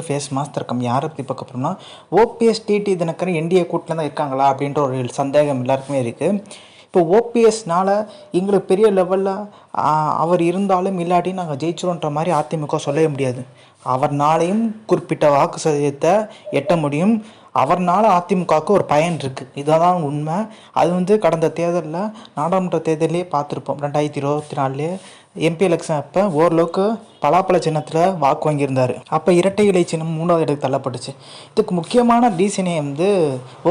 Face மாஸ்தர்க்கம் யாரை பற்றி பார்க்க போகிறோம்னா ஓபிஎஸ் டிடி தினக்கரன் என்டிஏ கூட்டில் தான் இருக்காங்களா அப்படின்ற ஒரு சந்தேகம் எல்லாருக்குமே இருக்குது இப்போ ஓபிஎஸ்னால் எங்களுக்கு பெரிய லெவலில் அவர் இருந்தாலும் இல்லாட்டி நாங்கள் ஜெயிச்சிரோன்ற மாதிரி அதிமுக சொல்லவே முடியாது. அவர்னாலையும் குறிப்பிட்ட வாக்கு சதவீதத்தை எட்ட முடியும். அவர்னால அதிமுகவுக்கு ஒரு பயன் இருக்குது இதுதான் உண்மை. அது வந்து கடந்த தேர்தலில் நாடாளுமன்ற தேர்தலே பார்த்துருப்போம். ரெண்டாயிரத்தி இருபத்தி நாலுலேயே எம்பி எலெக்ஷன் அப்போ ஓரளவுக்கு பலாப்பழ சின்னத்தில் வாக்கு வாங்கியிருந்தார். அப்போ இரட்டை இலை சின்னம் மூணாவது இடத்துக்கு தள்ளப்பட்டுச்சு. இதுக்கு முக்கியமான ரீசனே வந்து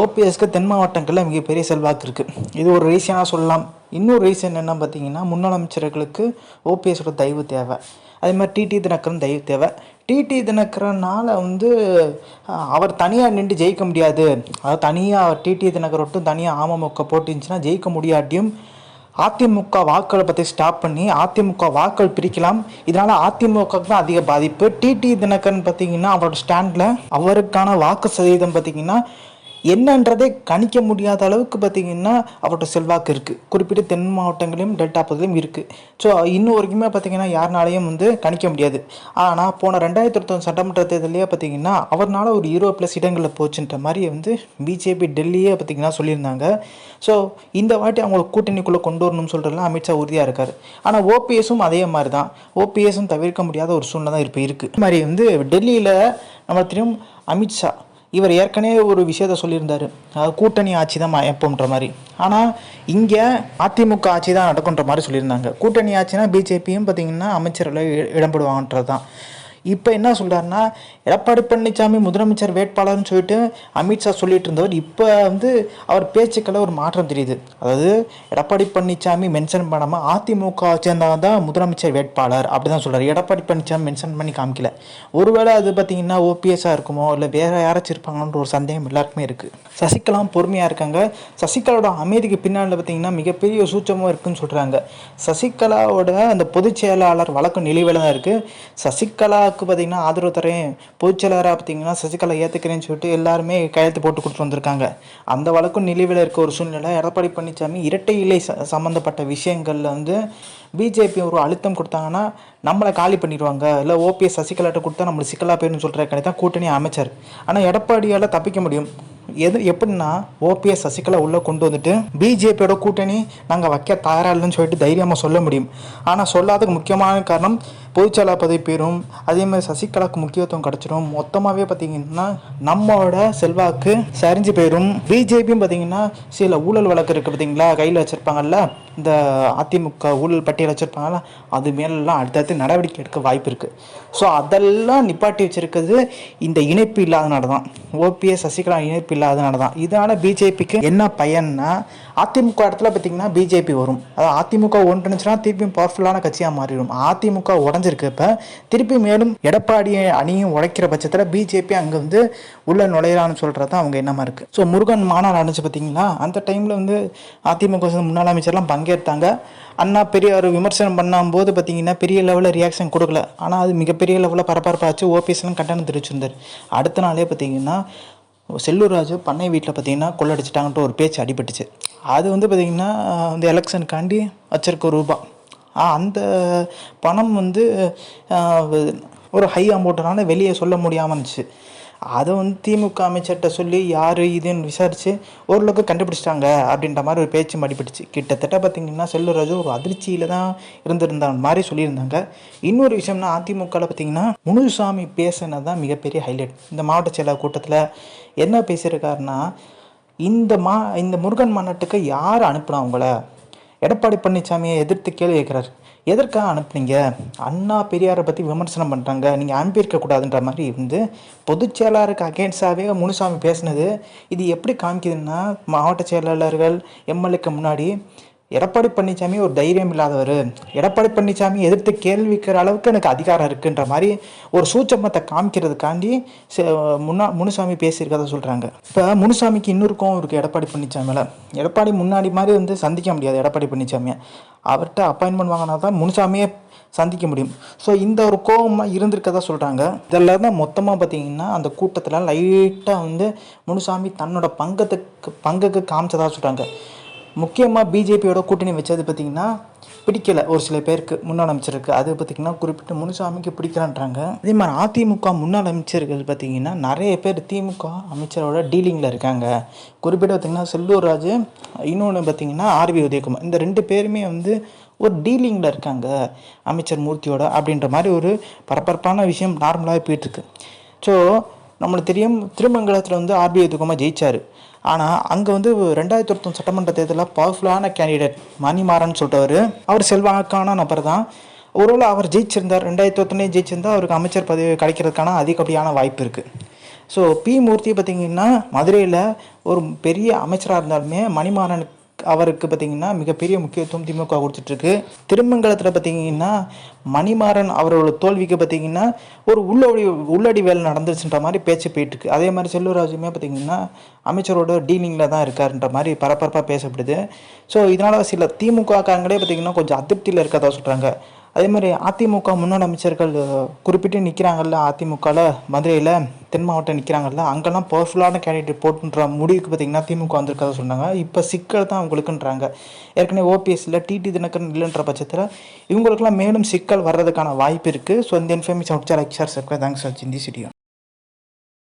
ஓபிஎஸ்க்கு தென் மாவட்டங்களில் மிகப்பெரிய செல்வாக்கு இருக்குது இது ஒரு ரீசனாக சொல்லலாம். இன்னொரு ரீசன் என்ன பார்த்தீங்கன்னா முன்னாள் அமைச்சர்களுக்கு ஓபிஎஸோட தயவு தேவை. அதே மாதிரி டிடி தினக்கரும் தயவு தேவை. டிடி தினகரனால் வந்து அவர் தனியாக நின்று ஜெயிக்க முடியாது. அதாவது தனியாக டிடி தினகர் மட்டும் தனியாக அமமுக போட்டிருந்துச்சுன்னா ஜெயிக்க முடியாட்டியும் அதிமுக வாக்களை பற்றி ஸ்டாப் பண்ணி அதிமுக வாக்கள் பிரிக்கலாம். இதனால் அதிமுகவுக்கு தான் அதிக பாதிப்பு. டிடி தினகரன் பார்த்தீங்கன்னா அவரோட ஸ்டாண்டில் அவருக்கான வாக்கு சதவீதம் பார்த்தீங்கன்னா என்னன்றதே கணிக்க முடியாத அளவுக்கு பார்த்தீங்கன்னா அவரோட செல்வாக்கு இருக்குது குறிப்பிட்ட தென் மாவட்டங்களையும் டெல்டா பகுதியிலும் இருக்குது ஸோ இன்னும் வரைக்குமே பார்த்தீங்கன்னா யாருனாலையும் வந்து கணிக்க முடியாது. ஆனால் போன ரெண்டாயிரத்தி இருபத்தொன்று சட்டமன்ற தேர்தலையே பார்த்தீங்கன்னா அவர்னால ஒரு இருபது ப்ளஸ் இடங்களில் போச்சுன்ற மாதிரி வந்து பிஜேபி டெல்லியே பார்த்தீங்கன்னா சொல்லியிருந்தாங்க. ஸோ இந்த வாட்டி அவங்க கூட்டணிக்குள்ளே கொண்டு வரணும்னு சொல்கிறதுலாம் அமித்ஷா உறுதியாக இருக்கார். ஆனால் ஓபிஎஸும் அதே மாதிரி தான். ஓபிஎஸும் தவிர்க்க முடியாத ஒரு சூழ்நிலை தான் இப்போ இருக்குது இது மாதிரி வந்து டெல்லியில் நம்ம திரும்ப அமித்ஷா இவர் ஏற்கனவே ஒரு விஷயத்த சொல்லியிருந்தார். அதாவது கூட்டணி ஆட்சி தான் எப்போன்ற மாதிரி. ஆனால் இங்கே அதிமுக ஆட்சி தான் நடக்குன்ற மாதிரி சொல்லியிருந்தாங்க. கூட்டணி ஆட்சினா பிஜேபியும் பார்த்திங்கன்னா அமைச்சர்களை இடம்படுவாங்கன்றது தான் இப்போ என்ன சொல்கிறாருன்னா எடப்பாடி பழனிசாமி முதலமைச்சர் வேட்பாளர்னு சொல்லிட்டு அமித்ஷா சொல்லிட்டு இருந்தவர் இப்போ வந்து அவர் பேச்சுக்களை ஒரு மாற்றம் தெரியுது. அதாவது எடப்பாடி பழனிசாமி மென்ஷன் பண்ணாமல் அதிமுக சேர்ந்தவன் தான் முதலமைச்சர் வேட்பாளர் அப்படி தான் சொல்கிறார் எடப்பாடி பழனிசாமி மென்ஷன் பண்ணி காமிக்கல. ஒருவேளை அது பார்த்தீங்கன்னா ஓபிஎஸ்ஸாக இருக்குமோ இல்லை வேறு யாராச்சும் இருப்பாங்கன்ற ஒரு சந்தேகம் எல்லாருக்குமே இருக்குது சசிகலாம் பொறுமையாக இருக்காங்க. சசிகலாவோட அமைதிக்கு பின்னால் பார்த்தீங்கன்னா மிகப்பெரிய சூச்சமும் இருக்குன்னு சொல்கிறாங்க சசிகலாவோட அந்த பொதுச் செயலாளர் வழக்கு நிலுவையில் தான் இருக்குது சசிகலா சசிகலாவுக்கு பார்த்தீங்கன்னா ஆதரவு தரேன். பொதுச்செயலாளராக பார்த்தீங்கன்னா சசிகலா ஏற்றுக்கிறேன்னு சொல்லிட்டு எல்லாருமே கையெழுத்து போட்டு கொடுத்து வந்திருக்காங்க. அந்த வழக்கும் நிலுவையில் இருக்க ஒரு சூழ்நிலை. எடப்பாடி பழனிசாமி இரட்டை இலை ச சம்மந்தப்பட்ட விஷயங்களில் வந்து பிஜேபி ஒரு அழுத்தம் கொடுத்தாங்கன்னா நம்மளை காலி பண்ணிடுவாங்க. இல்லை ஓபிஎஸ் சசிகலாட்ட கொடுத்தா நம்மளுக்கு சிக்கலா போயிடும் சொல்கிற கடை தான் கூட்டணி அமைச்சர். ஆனால் எடப்பாடியால் தப்பிக்க முடியும். எது எப்படின்னா ஓபிஎஸ் சசிகலா உள்ளே கொண்டு வந்துட்டு பிஜேபியோட கூட்டணி நாங்கள் வைக்க தயாராக இல்லைன்னு சொல்லிட்டு தைரியமாக சொல்ல முடியும். ஆனால் சொல்லாததுக்கு முக்கியமான காரணம் பொதுச்செயலா பதவி பெறும் அதே மாதிரி சசிகலாவுக்கு முக்கியத்துவம் கிடச்சிடும் மொத்தமாகவே பார்த்தீங்கன்னா நம்மளோட செல்வாக்கு சரிஞ்சு போயிடும் பிஜேபியும் பார்த்தீங்கன்னா சில ஊழல் வழக்கு இருக்குது பார்த்தீங்களா? கையில் வச்சுருப்பாங்கல்ல? இந்த அதிமுக ஊழல் பட்டியல் வச்சுருப்பாங்கல்ல? அது மேலெல்லாம் அடுத்தடுத்து நடவடிக்கை எடுக்க வாய்ப்பு இருக்குது ஸோ அதெல்லாம் நிப்பாட்டி வச்சுருக்கிறது இந்த இணைப்பு இல்லாதனால தான். ஓபிஎஸ் சசிகலா இணைப்பு இல்லாதனால தான். இதனால் பிஜேபிக்கு என்ன பயன்னா அதிமுக இடத்துல பார்த்தீங்கன்னா பிஜேபி வரும். அதாவது அதிமுக ஒன்றுச்சுன்னா திருப்பியும் பவர்ஃபுல்லான கட்சியாக மாறிடும். அதிமுக உடனே உடஞ்சிருக்கு இப்போ திருப்பி மேலும் எடப்பாடி அணியும் உழைக்கிற பட்சத்தில் பிஜேபி அங்கே வந்து உள்ள நுழையலான்னு சொல்கிறது தான் அவங்க என்னமா இருக்குது ஸோ முருகன் மாநாடு நடந்துச்சு பார்த்தீங்களா அந்த டைமில் வந்து அதிமுக முன்னாள் அமைச்சர்லாம் பங்கேற்றாங்க. அண்ணா பெரிய ஒரு விமர்சனம் பண்ணும்போது பார்த்தீங்கன்னா பெரிய லெவலில் ரியாக்ஷன் கொடுக்கல. ஆனால் அது மிகப்பெரிய லெவலில் பரபரப்பாச்சு. ஓபிஎஸ்லாம் கண்டனம் தெரிவிச்சிருந்தார். அடுத்த நாளே பார்த்தீங்கன்னா செல்லூர் ராஜு பண்ணை வீட்டில் பார்த்தீங்கன்னா கொள்ளடிச்சிட்டாங்கன்ட்டு ஒரு பேச்சு அடிபட்டுச்சு. அது வந்து பார்த்தீங்கன்னா இந்த எலெக்ஷனுக்காண்டி வச்சிருக்க ரூபா. அந்த பணம் வந்து ஒரு ஹை அமௌண்ட்டுனால வெளியே சொல்ல முடியாமல் இருந்துச்சு. அதை வந்து திமுக அமைச்சர்கிட்ட சொல்லி யார் இதுன்னு விசாரித்து ஓரளவுக்கு கண்டுபிடிச்சிட்டாங்க அப்படின்ற மாதிரி ஒரு பேச்சு மடிப்பிடுச்சு. கிட்டத்தட்ட பார்த்திங்கன்னா செல்லுராஜு ஒரு அதிர்ச்சியில் தான் இருந்திருந்த மாதிரி சொல்லியிருந்தாங்க. இன்னொரு விஷயம்னா அதிமுகவில் பார்த்தீங்கன்னா முனுசாமி பேசினது தான் மிகப்பெரிய ஹைலைட் இந்த மாவட்ட செயலாளர் கூட்டத்தில் என்ன பேசியிருக்காருன்னா இந்த மா இந்த முருகன் மாநாட்டுக்கு யார் அனுப்புனா அவங்கள? எடப்பாடி பழனிசாமியை எதிர்த்து கேள்வி கேட்குறாரு. எதற்காக அனுப்புனீங்க? அண்ணா பெரியாரை பற்றி விமர்சனம் பண்ணுறாங்க நீங்கள் அனுப்பி இருக்கக்கூடாதுன்ற மாதிரி வந்து பொதுச் செயலாளருக்கு அகேன்ஸ்டாகவே முனுசாமி பேசினது. இது எப்படி காமிக்குதுன்னா மாவட்ட செயலாளர்கள் எம்எல்ஏக்கு முன்னாடி எடப்பாடி பழனிசாமி ஒரு தைரியம் இல்லாதவர். எடப்பாடி பழனிசாமி எதிர்த்து கேள்விக்கிற அளவுக்கு எனக்கு அதிகாரம் இருக்குன்ற மாதிரி ஒரு சூட்சமத்தை காமிக்கிறதுக்காண்டி முன்னா முனுசாமி பேசியிருக்கதை சொல்கிறாங்க இப்போ முனுசாமிக்கு இன்னொரு கோவம் இருக்குது எடப்பாடி பழனிசாமியில் எடப்பாடி முன்னாடி மாதிரி வந்து சந்திக்க முடியாது எடப்பாடி பழனிசாமியை. அவர்கிட்ட அப்பாயின்மெண்ட் வாங்கினா தான் முனுசாமியே சந்திக்க முடியும். ஸோ இந்த ஒரு கோபமாக இருந்திருக்கதா சொல்கிறாங்க இதெல்லாம் தான் மொத்தமாக பார்த்தீங்கன்னா அந்த கூட்டத்தில் லைட்டாக வந்து முனுசாமி தன்னோட பங்கத்துக்கு பங்குக்கு காமிச்சதாக சொல்கிறாங்க முக்கியமாக பிஜேபியோட கூட்டணி வச்சது பார்த்திங்கன்னா பிடிக்கலை. ஒரு சில பேருக்கு முன்னாள் அமைச்சருக்கு. அது பார்த்திங்கன்னா குறிப்பிட்ட முனுசாமிக்கு பிடிக்கலான்றாங்க. அதே மாதிரி அதிமுக முன்னாள் அமைச்சர்கள் பார்த்திங்கன்னா நிறைய பேர் திமுக அமைச்சரோட டீலிங்கில் இருக்காங்க. குறிப்பிட்ட பார்த்திங்கன்னா செல்லூர் ராஜு இன்னொன்று பார்த்திங்கன்னா ஆர்வி உதயகுமார். இந்த ரெண்டு பேருமே வந்து ஒரு டீலிங்கில் இருக்காங்க அமைச்சர் மூர்த்தியோட அப்படின்ற மாதிரி ஒரு பரபரப்பான விஷயம் நார்மலாகவே போயிட்டுருக்கு. ஸோ நம்மளுக்கு தெரியும் திருமங்கலத்தில் வந்து ஆர்பிஐ துக்கமாக ஜெயிச்சார். ஆனால் அங்கே வந்து ரெண்டாயிரத்தி ஒருத்தம் சட்டமன்ற தேர்தலில் பவர்ஃபுல்லான கேண்டிடேட் மணிமாறன் சொல்லிட்டவர் அவர் செல்வாக்கான நபர் தான். ஒருவேளை அவர் ஜெயிச்சிருந்தார் ரெண்டாயிரத்தி ஒருத்தனே ஜெயிச்சிருந்தா அவருக்கு அமைச்சர் பதவி கிடைக்கிறதுக்கான அதிகப்படியான வாய்ப்பு இருக்குது ஸோ பி மூர்த்தி பார்த்திங்கன்னா மதுரையில் ஒரு பெரிய அமைச்சராக இருந்தாலுமே மணிமாறனுக்கு அவருக்கு பார்த்திங்கன்னா மிகப்பெரிய முக்கியத்துவம் திமுக கொடுத்துட்ருக்கு. திருமங்கலத்தில் பார்த்திங்கன்னா மணிமாறன் அவரோட தோல்விக்கு பார்த்திங்கன்னா ஒரு உள்ளடி உள்ளடி வேலை நடந்துச்சுன்ற மாதிரி பேச்சு போயிட்டுருக்கு. அதே மாதிரி செல்லூராஜுமே பார்த்திங்கன்னா அமைச்சரோட டீலிங்கில் தான் இருக்காருன்ற மாதிரி பரபரப்பாக பேசப்படுது. ஸோ இதனால் சில திமுக காரங்களே பார்த்திங்கன்னா கொஞ்சம் அதிருப்தியில் இருக்கதா சொல்கிறாங்க அதே மாதிரி அதிமுக முன்னாள் அமைச்சர்கள் குறிப்பிட்டு நிற்கிறாங்கல்ல அதிமுகவில் மதுரையில். தென் மாவட்டம் நிற்கிறாங்கல்ல அங்கெல்லாம் பவர்ஃபுல்லான கேண்டிடேட் போட்டுன்ற முடிவுக்கு பார்த்திங்கன்னா திமுக வந்திருக்கதா சொன்னாங்க. இப்போ சிக்கல் தான் அவங்களுக்குன்றாங்க ஏற்கனவே ஓபிஎஸ்சில் டிடி தினகரன் இல்லைன்ற பட்சத்தில் இவங்களுக்குலாம் மேலும் சிக்கல் வர்றதுக்கான வாய்ப்பு இருக்குது ஸோ இந்த இன்ஃபர்மேஷன் லைக் எக்ஸார் சப்ஸ்கிரைப் தேங்க்ஸ் ஃபார் இந்த சிடியோ